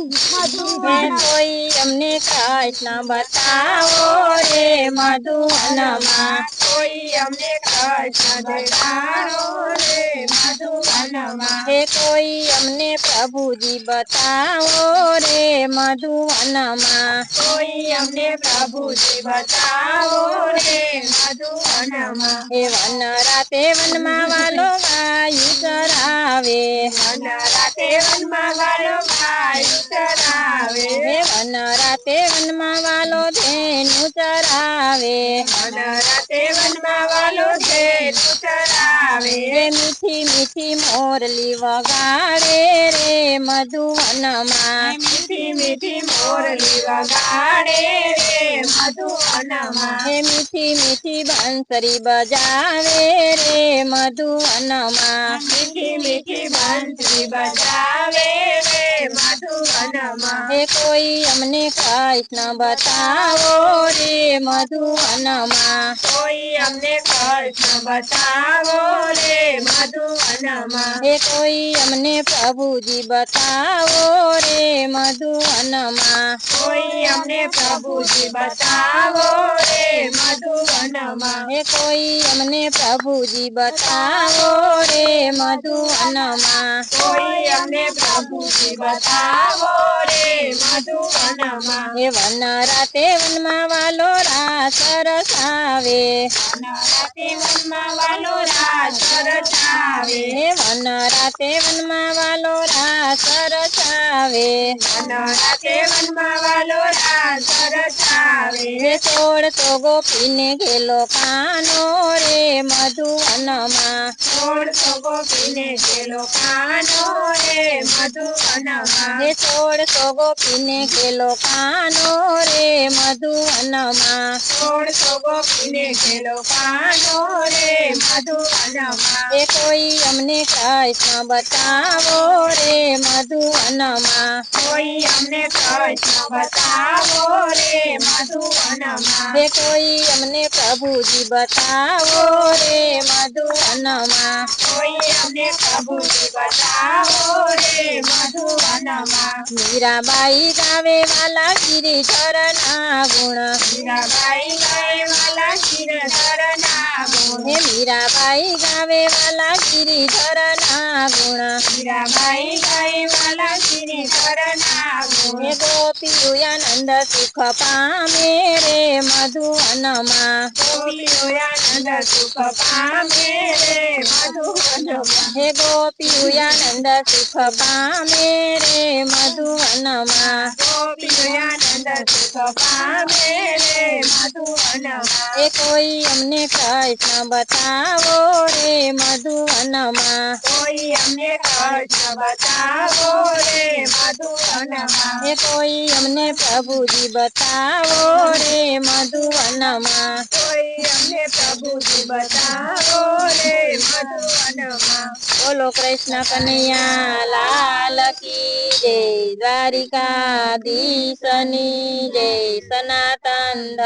કોઈ અમને કૃષ્ણ બતાવો રે મધુવનમાં કોઈ અમને કૃષ્ણ બતાવો રે મધુવનમાં હે કોઈ અમને પ્રભુજી બતાવો રે મધુવનમાં કોઈ અમને પ્રભુજી બતાવો રે મધુવનમાં હે વન રાતે વનમાં વાલો ગાયું ચરાવે વન રાતે વનમાં વાલો ગાયું ચરાવે હે વન રાતે વનમાં વાલો ધેનું ચરાવે વન રાતે વનમાં વાલો ધેનું ચરાવે હે મીઠી મીઠી મોરલી વગાડે રે મધુવનમાં મીઠી મીઠી મોરલી વગાડે રે મધુવનમાં હે મીઠી મીઠી બંસરી બજાવે રે મધુવનમાં મીઠી મીઠી બંસરી બજાવે રે મધુવનમાં હે કોઈ અમને કૃષ્ણ બતાવો રે મધુવનમાં કોઈ અમને કૃષ્ણ બતાવો રે મધુવનમાં હે કોઈ અમને પ્રભુજી બતાવો રે મધુવનમાં કોઈ અમને પ્રભુજી બતાવો રે મધુવનમાં હે કોઈ અમને પ્રભુજી બતાવો રે મધુવનમાં. કોઈ અમને પ્રભુજી બતાવો રે મધુવનમાં. એ વન રાતે વનમાં વાલો રાસ રસાવે રાતે વનમાં વાલો રાસ રચાવે હે વન રાતે વનમાં વાલો રાસ રસાવે વન રાતે વનમાં વાલો રાસ રચાવે હે સોળસો ગોપીને ગેલો કાનો રે મધુવનમાં સોળસો ગોપીને ગેલો કાનો રે મધુવનમાં હે સોળસો ગોપીને ગેલો કાનો રે મધુવનમાં સોળસો ગોપીને ગેલો કાનો રે મધુવનમાં હે કોઈ અમને કૃષ્ણ બતાવો રે મધુવનમાં કોઈ અમને કૃષ્ણ બતાવો हे कोई हमने प्रभु जी बताओ रे मधुवनमा कोई हमने प्रभु जी बताओ रे मधुवनमा मीराबाई गावे वाला गिरी चरण गुण मीरा बाई હે મીરાબાઈ ગાવે વાલા ગિરિધર ના ગુણ. મીરાબાઈ ગાય વાલા ગિરધરના ગુણ. હે ગોપીઓ આનંદ સુખ પામે રે મધુવનમાં. ગોપીઓ આનંદ સુખ પામે રે गोपियानंद सुख पामे रे मधुवनमा गोपियानंद सुख पामे मेरे मधुवनमा ए कोई हमने कृष्ण बताओ रे मधुवनमा कोई हमने कृष्ण बताओ रे हे कोई हमने प्रभु जी बताओ रे मधुवनमा। कोई हमने प्रभु जी बताओ रे बोलो कृष्ण कन्हैया लाल की जय द्वारिका दीशनी जय सनातन